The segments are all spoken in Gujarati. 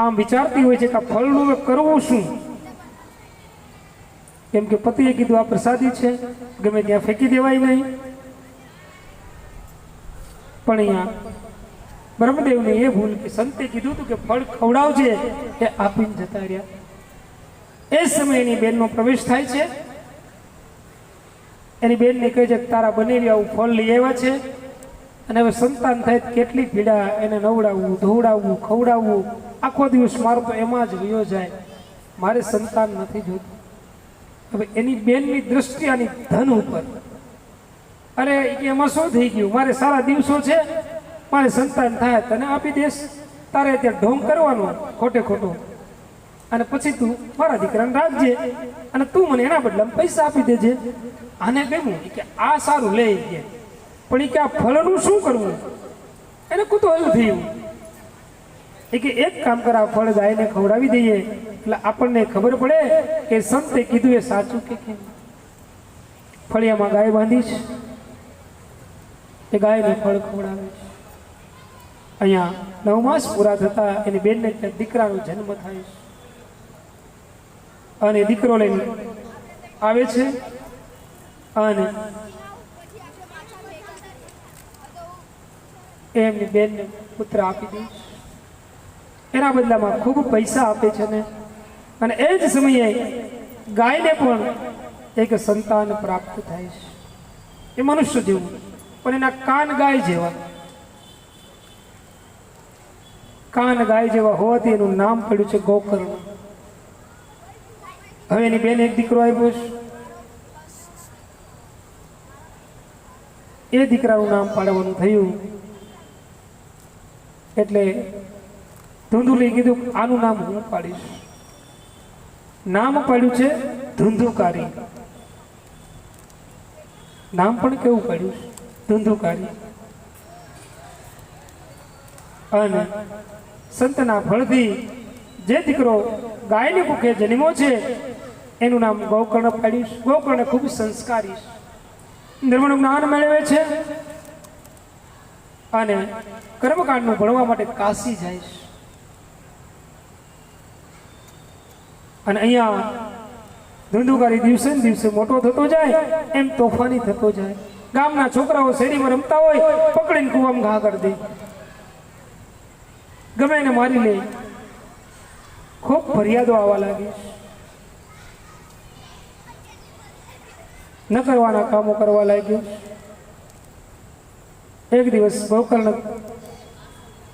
આમ વિચારતી હોય છે કે આ ફળનું મેં કરવું શું? કેમ કે પતિએ કીધું, આ પ્રસાદી છે, ગમે ત્યાં ફેંકી દેવાય નહીં. પણ અહીંયા બ્રહ્મદેવને એ ભૂલ કે સંતે કીધું હતું કે ફળ ખવડાવજે, એ આપીને જતા રહ્યા. એ સમયે એની બેનનો પ્રવેશ થાય છે. એની બેનને કહે છે તારા બનેવી આવું ફળ લઈ આવ્યા છે. અને હવે સંતાન થાય કેટલી પીડા, એને નવડાવવું, ધોવડાવવું, ખવડાવવું. આખો દિવસ મારો તો એમાં જ વયો જાય. મારે સંતાન નથી જોતું. હવે એની બેનની દ્રષ્ટિ આની ધન ઉપર. અરે એમાં શું થઈ ગયું? મારે સારા દિવસો છે, મારે સંતાન થાય, તને આપી દેશ. તારે ત્યાં ઢોંગ કરવાનો, ખોટે ખોટો. અને પછી તું મારા દીકરાને રાખજે અને તું મને એના બદલામાં પૈસા આપી દેજે. આને ગમ્યું? કે આ સારું લઈ ગયા પણ એ કે આ ફળનું શું કરવું? એને કુતૂહલ થયું. એ કે એક કામ કરા ફળ ગાયને ખવડાવી દઈએ. એટલે આપણને ખબર પડે કે સંતે કીધું એ સાચું કે કેમ? ફળિયામાં ગાય બાંધીશ, એ ગાયને ફળ ખવડાવે અહીંયા નવ માસ પૂરા થતા એની બેનને દીકરાનો જન્મ થાય છે. અને દીકરો લઈને આવે છે. અને એ એમની બેનને પુત્ર આપી દે એના બદલામાં ખૂબ પૈસા આપે છે ને. અને એ જ સમયે ગાયને પણ એક સંતાન પ્રાપ્ત થાય છે. એ મનુષ્ય જેવું, પણ એના કાન ગાય જેવા. કાન ગાય જેવા હોવાથી એનું નામ પડ્યું છે ગોકર્ણ. હવે એની બેન એક દીકરો આવ્યો છે. એ દીકરાનું નામ પાડવાનું થયું. એટલે ધૂંધુલી કીધું, આનું નામ હું પાડીશ. નામ પાડ્યું છે ધૂંધુકારી. નામ પણ કેવું પાડ્યું? ધૂંધુકારી. અને સંતના ફળથી જે દીકરો ગાયની ભૂખે જન્મો છે, એનું નામ ગૌકર્ણ પાડીશ. ગૌકર્ણ ખૂબ સંસ્કારી નિર્મળ જ્ઞાન મેળવે છે. અને કર્મકાંડનું ભણવા માટે કાશી છે અને અહીંયા ધંધુકારી દિવસે ને દિવસે મોટો થતો જાય, એમ તોફાની થતો જાય. ગામના છોકરાઓ શેરીમાં રમતા હોય, પકડીને કુવામાં ઘા કરી દે. ગમે એને મારી લે. ખૂબ ફરિયાદો આવવા લાગી. ન કરવાના કામો કરવા લાગ્યો. એક દિવસ ગોકર્ણ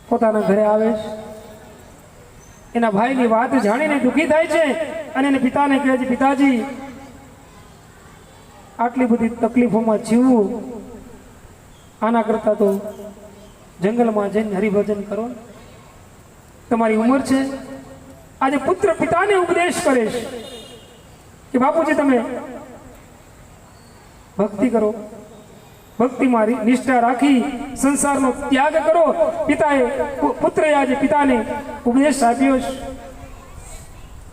પોતાના ઘરે આવે. એના ભાઈની વાત જાણીને દુઃખી થાય છે અને એને પિતાને કહે છે, પિતાજી, આટલી બધી તકલીફોમાં જીવવું. આના કરતાં તો જંગલમાં જઈને હરિભજન કરો. તમારી ઉંમર છે. આજે પુત્ર પિતાને ઉપદેશ કરે છે કે બાપુજી, તમે ભક્તિ કરો. ભક્તિમાં મારી નિષ્ઠા રાખી સંસારનો ત્યાગ કરો. પિતાએ પુત્રએ આજે પિતાને ઉપદેશ આપ્યો છે.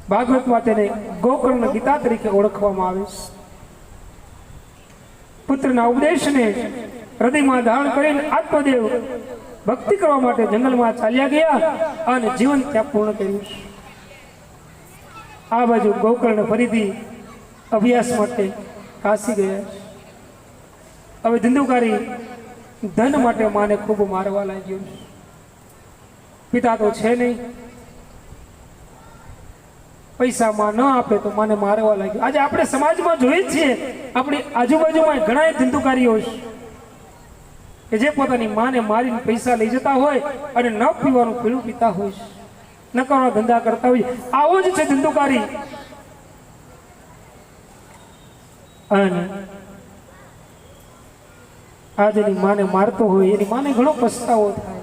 ભાગવતમાં તેને ગોકર્ણ ગીતા તરીકે ઓળખવામાં આવે છે. પુત્રના ઉપદેશને હૃદયમાં ધારણ કરીને આત્મદેવ ભક્તિ કરવા માટે જંગલમાં ચાલ્યા ગયા અને જીવન ત્યાં પૂર્ણ કર્યું આ બાજુ ગોકર્ણ ફરીથી અભ્યાસ માટે કાશી ગયા છે. હવે ધંધુકારી ધન માટે માને ખૂબ મારવા લાગ્યો. પિતા તો છે નહીં. પૈસામાં ન આપે તો માને મારવા લાગ્યો. આજે આપણે સમાજમાં જોઈએ છીએ. આપણી આજુબાજુમાં ઘણા ધંધુકારીઓ છે કે જે પોતાની માને મારીને પૈસા લઈ જતા હોય અને ન પીવાનું પીળું પીતા હોય છે. ન કરવાના ધંધા કરતા હોય. આવો જ છે ધંધુકારી. અને આજ એની માને મારતો હોય, એની માને ઘણો પસ્તાવો થાય.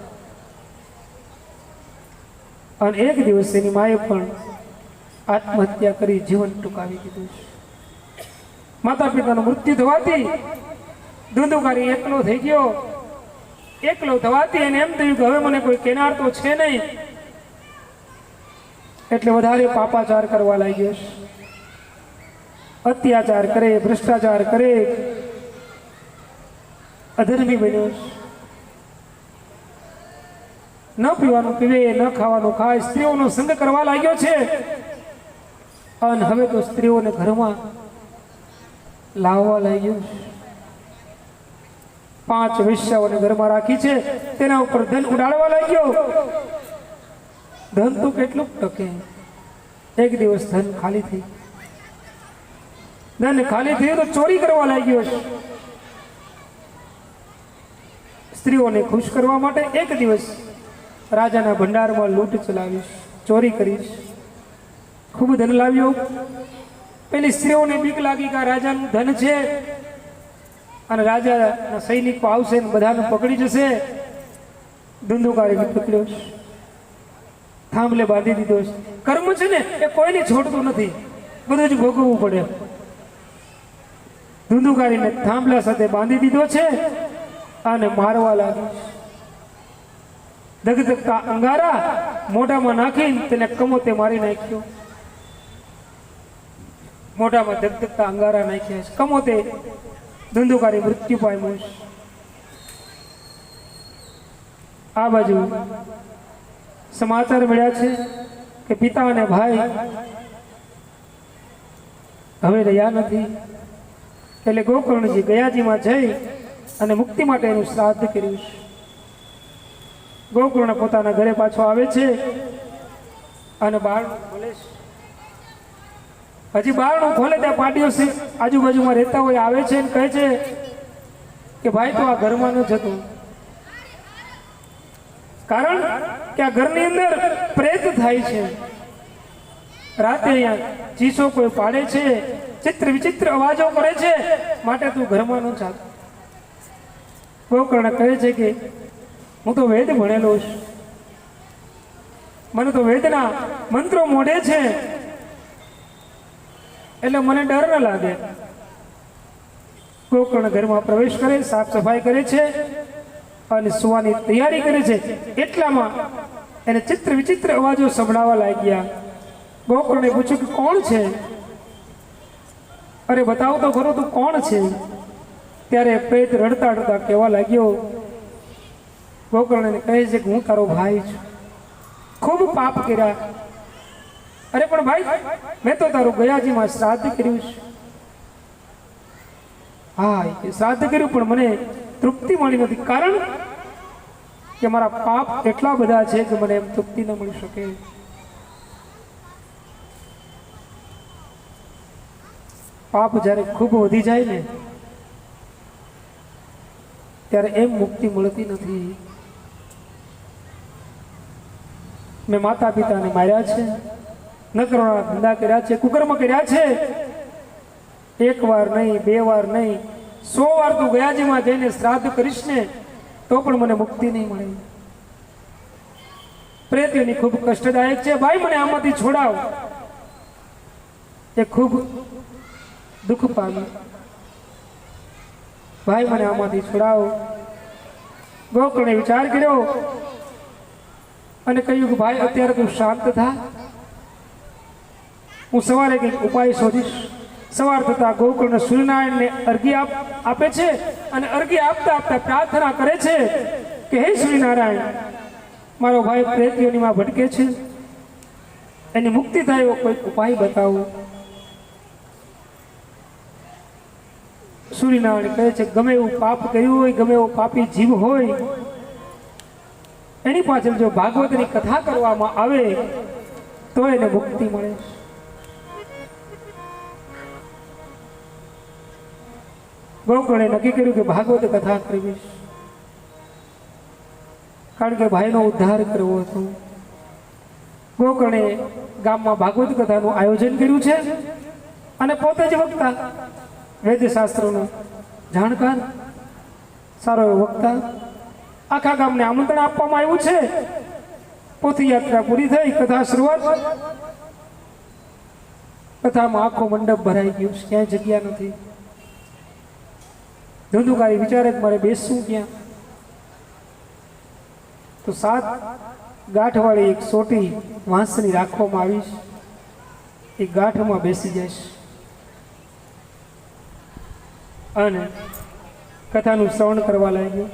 અને એક દિવસ એની માએ પણ આત્મહત્યા કરી જીવન ટૂંકાવી દીધું છે. માતા પિતાનું મૃત્યુ થવાથી ધુંધુકારી એકલો થઈ ગયો. એકલો થવાથી એને એમ થયું કે હવે મને કોઈ કેનાર તો છે નહીં. એટલે વધારે પાપાચાર કરવા લાગ્યો છે. અત્યાચાર કરે, ભ્રષ્ટાચાર કરે અધર્મી બન્યો. ન પીવાનું પીવે, ન ખાવાનું ખાય. સ્ત્રીઓનો સંગ કરવા લાગ્યો છે. અને હવે તો સ્ત્રીઓને ઘરમાં લાવવા લાગ્યો પાંચ વેશ્યાઓને ઘરમાં રાખી છે. તેના ઉપર ધન ઉડાડવા લાગ્યો. ધન તો કેટલું ટકે. એક દિવસ ધન ખાલી થઈ. ધન ખાલી થયું તો ચોરી કરવા લાગ્યો છે. સ્ત્રીઓને ખુશ કરવા માટે એક દિવસ રાજાના ભંડારમાં લૂંટ ચલાવીશ, ચોરી કરીશ. ખૂબ ધન લાવ્યો. પેલી સ્ત્રીઓને બીક લાગી કે રાજાનું ધન છે અને રાજાના સૈનિકો આવશે ને બધાને પકડી જશે. ધંધુકારીને પકડ્યો થાંભલે બાંધી દીધો છે. કર્મ છે ને એ કોઈને છોડતું નથી. બધું જ ભોગવવું પડે. ધુંધુકારીને થાંભલા સાથે બાંધી દીધો છે. અને મારવા લાગી. ધગધગતા અંગારા મોઢામાં નાખીને તેને કમોતે મારી નાખ્યો. મોઢામાં ધગધગતા અંગારા નાખ્યા છે. કમોતે ધંધુકારી મૃત્યુ પામ્યો છે. આ બાજુ સમાચાર મળ્યા છે કે પિતા અને ભાઈ હવે રહ્યા નથી. એટલે ગોકર્ણજી ગયાજીમાં જઈ અને મુક્તિ માટે એનું શ્રાદ્ધ કર્યું છે ગોકર્ણ પોતાના ઘરે પાછો આવે છે અને બાળ ખોલે હજી બારણું ખોલે ત્યાં પાટીઓ આજુબાજુમાં રહેતા હોય, આવે છે કહે છે કે ભાઈ તો આ ઘરમાં ન જતું. કારણ કે આ ઘરની અંદર પ્રેત થાય છે. રાતે અહીંયા ચીસો કોઈ પાડે છે, ચિત્ર વિચિત્ર અવાજો કરે છે, માટે તું ઘરમાં ન જાત. ગોકર્ણ કહે છે કે, હું તો વેદ ભણેલો છું. મને તો વેદના મંત્રો મોઢે છે. એટલે મને ડર ન લાગે. ગોકર્ણ ઘરમાં પ્રવેશ કરે, સાફ સફાઈ કરે છે અને સુવાની તૈયારી કરે છે. એટલામાં એને ચિત્ર વિચિત્ર અવાજો સંભળાવા લાગ્યા. ગોકર્ણે પૂછ્યું કે, કોણ છે? અરે, બતાવો તો ખરો, તું કોણ છે? ત્યારે પ્રેત રડતા રડતા કહેવા લાગ્યો, ગોકર્ણને કહે છે કે હું તારો ભાઈ છું. ખૂબ પાપ કર્યા. અરે, પણ ભાઈ, મેં તો તારું ગયાજીમાં શ્રાદ્ધ કર્યું છે. હા શ્રાદ્ધ કર્યું, પણ મને તૃપ્તિ મળી નથી. કારણ કે મારા પાપ એટલા બધા છે કે મને એમ તૃપ્તિ ન મળી શકે. પાપ જ્યારે ખૂબ વધી જાય ને ત્યારે એમ મુક્તિ મળતી નથી. મેં માતા પિતાને માર્યા છે, નકરોના ધંધા કર્યા છે, કુકર્મ કર્યા છે. એક વાર નહીં, બે વાર નહીં, સો વાર તું ગયાજીમાં જઈને શ્રાદ્ધ કરીશ ને, તો પણ મને મુક્તિ નહીં મળે. પ્રેતની ખૂબ કષ્ટદાયક છે. ભાઈ, મને આમાંથી છોડાવ. એ ખૂબ દુઃખ પામી. ભાઈ મને આમાંથી છોડાવો. ગોકર્ણે વિચાર કર્યો અને કહ્યું કે ભાઈ, અત્યારે તું શાંત થા. હું સવારે કંઈક ઉપાય શોધીશ. સવાર થતા ગોકર્ણ સૂર્યનારાયણને અર્ઘ્ય આપ છે અને અર્ઘ્ય આપતા આપતા પ્રાર્થના કરે છે કે હે સૂર્યનારાયણ, મારો ભાઈ પ્રેતીઓનીમાં ભટકે છે. એની મુક્તિ થાય એવો કોઈ ઉપાય બતાવો. સૂર્યનારાયણ કહે છે, ગમે એવું પાપ કર્યું હોય, ગમે એવો પાપી જીવ હોય. એની પાછળ જો ભાગવતની કથા કરવામાં આવે, તો એને મુક્તિ મળે. ગોકર્ણે નક્કી કર્યું કે ભાગવત કથા કરવી કારણ કે ભાઈનો ઉદ્ધાર કરવો હતો. ગોકર્ણે ગામમાં ભાગવત કથાનું આયોજન કર્યું છે, અને પોતે જ વક્તા. વેદશાસ્ત્રોનો જાણકાર, સારો એવો વક્તા. આખા ગામને આમંત્રણ આપવામાં આવ્યું છે. પોથી યાત્રા પૂરી થઈ, કથા શરૂઆત. કથામાં આખો મંડપ ભરાઈ ગયો છે, ક્યાંય જગ્યા નથી. ધંધુકારી વિચારે મારે બેસવું ક્યાં? તો સાત ગાંઠવાળી એક સોટી વાંસની રાખવામાં આવી છે. એ ગાંઠમાં બેસી જઈશ અને કથાનું શ્રવણ કરવા લાગ્યો.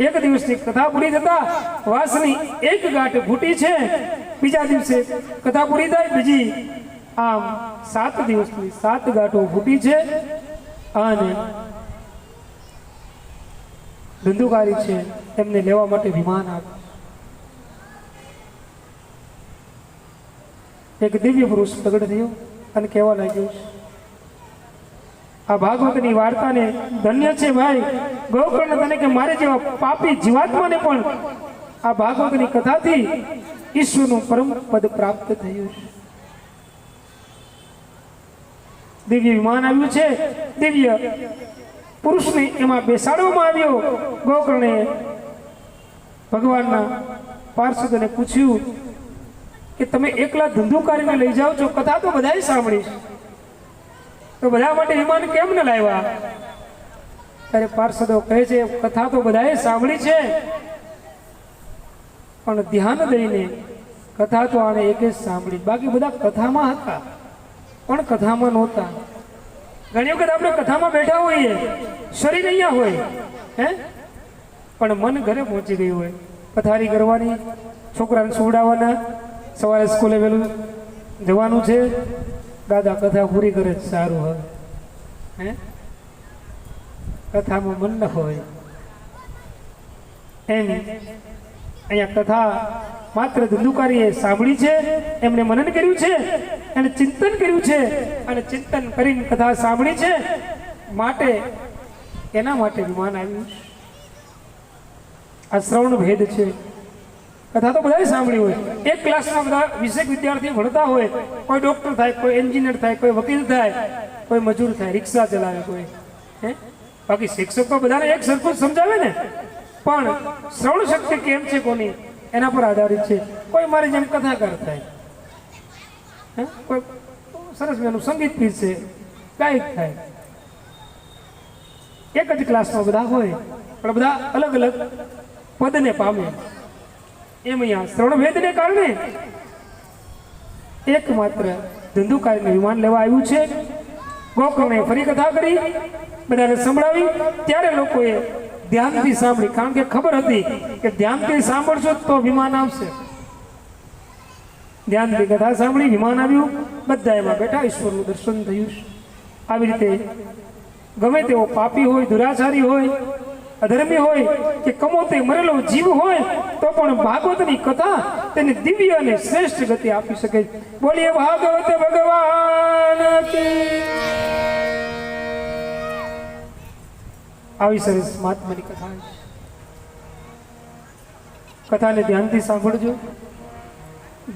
એક દિવસની કથા પૂરી થતા વાસની એક ગાંઠ ફૂટી છે. બીજા દિવસે કથા પૂરી થાય, બીજી આમ સાત દિવસની સાત ગાંઠો ફૂટી છે અને ધંધુકારી છે એમને લેવા માટે વિમાન આવ્યું એક દિવ્ય પુરુષ પ્રગટ થયો અને કહેવા લાગ્યો છે આ ભાગવતની વાર્તાને ધન્ય છે ભાઈ. ગોકર્ણ તને કે મારે જેવા પાપી જીવાત્માને પણ આ ભાગવતની કથાથી ઈશ્વરનું પરમ પદ પ્રાપ્ત થયું છે. દિવ્ય વિમાન આવ્યું છે. દિવ્ય પુરુષને એમાં બેસાડવામાં આવ્યો. ગોકર્ણે ભગવાનના પાર્ષદને પૂછ્યું કે તમે એકલા ધંધુકારીને લઈ જાઓ છો? કથા તો બધાએ સાંભળી છે. તો બધા માટે વિમાન કેમ ન લાવ્યા? ત્યારે પાર્ષદો કહે છે, કથા તો બધાએ સાંભળી છે. પણ ધ્યાન દઈને કથા તો આને એક જ સાંભળી. બાકી બધા કથામાં હતા, પણ કથામાં નહોતા. ઘણી વખત આપણે કથામાં બેઠા હોઈએ, શરીર અહીંયા હોય, હે? પણ મન ઘરે પહોંચી ગયું હોય. પથારી કરવાની, છોકરાને સુવડાવવાના, સવારે સ્કૂલે વહેલું જવાનું છે. દાદા કથા પૂરી કરે જ સારું હવે. હે? કથામાં મન ન હોય. એમ અહીંયા કથા માત્ર ધંધુકારીએ સાંભળી છે, એમણે મનન કર્યું છે એને ચિંતન કર્યું છે, અને ચિંતન કરીને કથા સાંભળી છે, માટે એના માટે વિમાન આવ્યું. આ શ્રવણ ભેદ છે. કથા તો બધાએ સાંભળી હોય. એક ક્લાસમાં બધા વીસેક વિદ્યાર્થીઓ ભણતા હોય, કોઈ ડોક્ટર થાય, કોઈ એન્જિનિયર થાય, કોઈ વકીલ થાય, કોઈ મજૂર થાય, રિક્ષા ચલાવે કોઈ, હે? બાકી શિક્ષક બધાને એક સરખું સમજાવે ને? પણ શ્રવણ શક્તિ કેમ છે કોની? એના પર આધારિત છે. કોઈ મારી જેમ કથાકાર થાય? કોઈ સરસ મજાનું સંગીત પીરશે ગાયક થાય. એક જ ક્લાસમાં બધા હોય, પણ બધા અલગ અલગ પદને પામે. એમ અહીંયા શ્રવણ ભેદને કારણે એકમાત્ર ધંધુકારીને વિમાન લેવા આવ્યું છે. ગોકર્ણે ફરી કથા કરી, બધાને સંભળાવી. ત્યારે લોકોએ ધ્યાનથી સાંભળી. કારણ કે ખબર હતી કે ધ્યાનથી સાંભળશો તો વિમાન આવશે. ધ્યાનથી કથા સાંભળી, વિમાન આવ્યું. બધા એમાં બેઠા, ઈશ્વરનું દર્શન થયું. આવી રીતે ગમે તેવો પાપી હોય, દુરાચારી હોય અધર્મી હોય કે કમોતે મરેલો જીવ હોય, તો પણ ભાગવતની કથા તેને દિવ્ય અને શ્રેષ્ઠ ગતિ આપી શકે. બોલીએ, ભાગવત ભગવાન આવી સરસ મહાત્માની કથા. કથાને ધ્યાનથી સાંભળજો.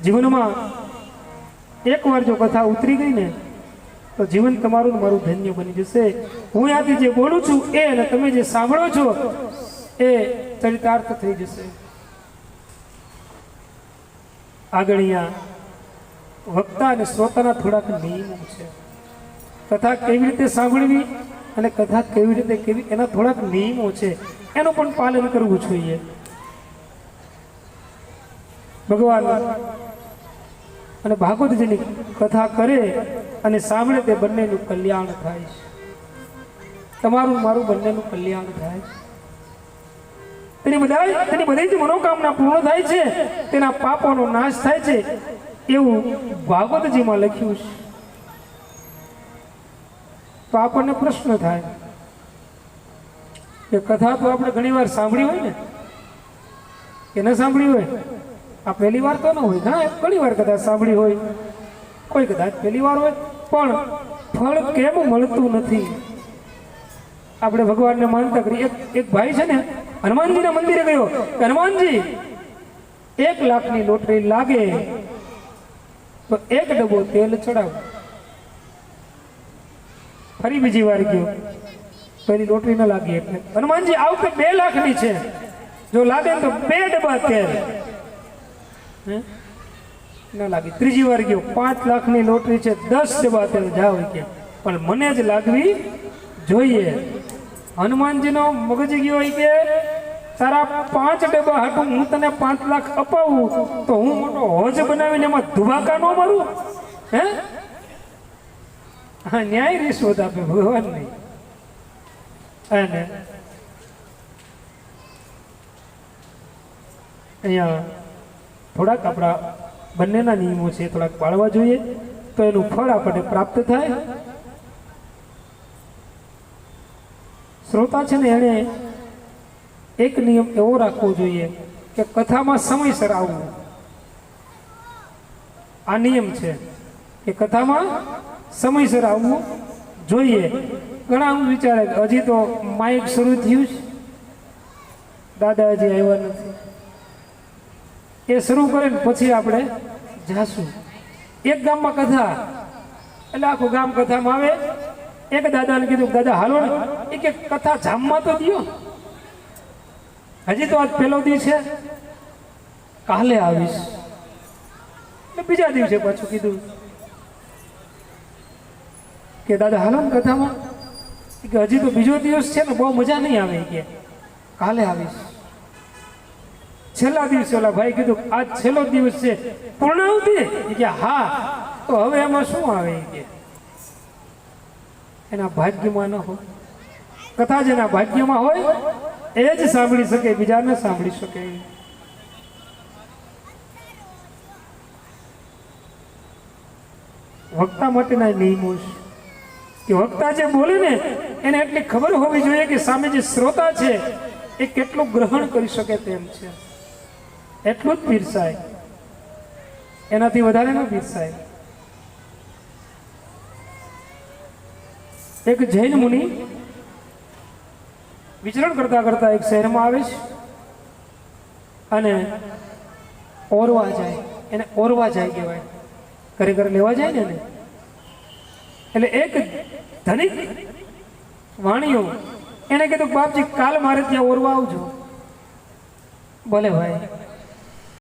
જીવનમાં એકવાર જો કથા ઉતરી ગઈ ને તો જીવન તમારું મારું ધન્ય બની જશે. હું ત્યાંથી જે બોલું છું એ અને તમે જે સાંભળો છો એ ચરિતાર્થ થઈ જશે. આગળ અહીંયા વક્તા અને શ્રોતાના થોડાક નિયમો છે. કથા કેવી રીતે સાંભળવી અને કથા કેવી રીતે કેવી એના થોડાક નિયમો છે. એનું પણ પાલન કરવું જોઈએ. ભગવાન અને ભાગવતજીની કથા કરે અને સાંભળે તે બંનેનું કલ્યાણ થાય છે. તમારું મારું બંનેનું કલ્યાણ થાય છે. તેની બધા તેની બધી જ મનોકામના પૂર્ણ થાય છે, તેના પાપોનો નાશ થાય છે, એવું ભાગવતજીમાં લખ્યું છે. તો આપણને પ્રશ્ન થાય કે કથા તો આપણે ઘણીવાર સાંભળી હોય ને, કે ન સાંભળી હોય? આ પહેલી વાર તો ન હોય. ઘણા ઘણી વાર કદાચ સાંભળી હોય. કોઈ કદાચ પહેલી વાર હોય, પણ ફળ કેમ મળતું નથી? આપણે ભગવાનને માનતા કરી એક એક ભાઈ છે ને, હનુમાનજીના મંદિરે ગયો. હનુમાનજી, એક લાખની લોટરી લાગે, તો એક ડબ્બો તેલ ચડાવો. ફરી બીજી વાર ગયો. પહેલી લોટરી ન લાગી એટલે. હનુમાનજી, આ વખતે બે લાખની છે. જો લાગે તો બે ડબ્બા તેલ. હે? ન લાગી. ત્રીજી વાર ગયો. પાંચ લાખની લોટરી છે. દસ જવા તેલ જાવ કે. પણ મને જ લાગવી જોઈએ. હનુમાનજીનો મગજ ગયો હોય કે, તારા પાંચ ડબ્બા હાટું હું તને પાંચ લાખ અપાવું તો હું મોટો હોજ બનાવીને એમાં ધુબાકા ન મારું? હે? હા ન્યાય રિશ્વત આપે ભગવાન નહીં અને અહીંયા થોડાક આપણા બંનેના નિયમો છે થોડાક પાળવા જોઈએ. તો એનું ફળ આપણને પ્રાપ્ત થાય. શ્રોતા છે ને, એણે એક નિયમ એવો રાખવો જોઈએ કે કથામાં સમયસર આવવું. આ નિયમ છે કે કથામાં સમયસર આવવું જોઈએ. ઘણા હું વિચારે હજી તો માઇક શરૂ થયું છે. દાદા હજી આવ્યા નથી. એ શરૂ કરે ને પછી આપણે જાશું. એક ગામમાં કથા. એટલે આખું ગામ કથામાં આવે. એક દાદાને કીધું, દાદા, હાલો ને. એ કે, કથા જામમાં તો દો હજી તો આજ પહેલો દી છે. કાલે આવીશ. બીજા દિવસે પાછું કીધું કે, દાદા, હાલો ને કથામાં. કે, હજી તો બીજો દિવસ છે ને, બહુ મજા નહીં આવે. કે, કાલે આવીશ. છેલ્લા દિવસે ઓલા ભાઈ કીધું આજ છેલ્લો દિવસ છે. પૂર્ણાવતી? કે હા. તો હવે એમાં શું આવે કે? એના ભાગ્યમાં ન હોય. કથા જેના ભાગ્યમાં હોય. એ જ સાંભળી શકે બીજા ન સાંભળી શકે. વક્તા માટેના નિયમો છે. કે વક્તા જે બોલે ને, એને એટલી ખબર હોવી જોઈએ કે સામે જે શ્રોતા છે, એ કેટલું ગ્રહણ કરી શકે તેમ છે. એટલું જ પીરસાય. એનાથી વધારે ન પીરસાય. એક જૈન મુનિ વિચરણ કરતા કરતા એક શહેરમાં આવે છે અને ઓરવા જાય. એને ઓરવા જાય કહેવાય. ઘરે ઘરે લેવા જાય ને એને. એટલે એક ધનિક વાણીઓ એને કીધું બાપજી, કાલ મારે ત્યાં ઓરવા આવજો. ભલે ભાઈ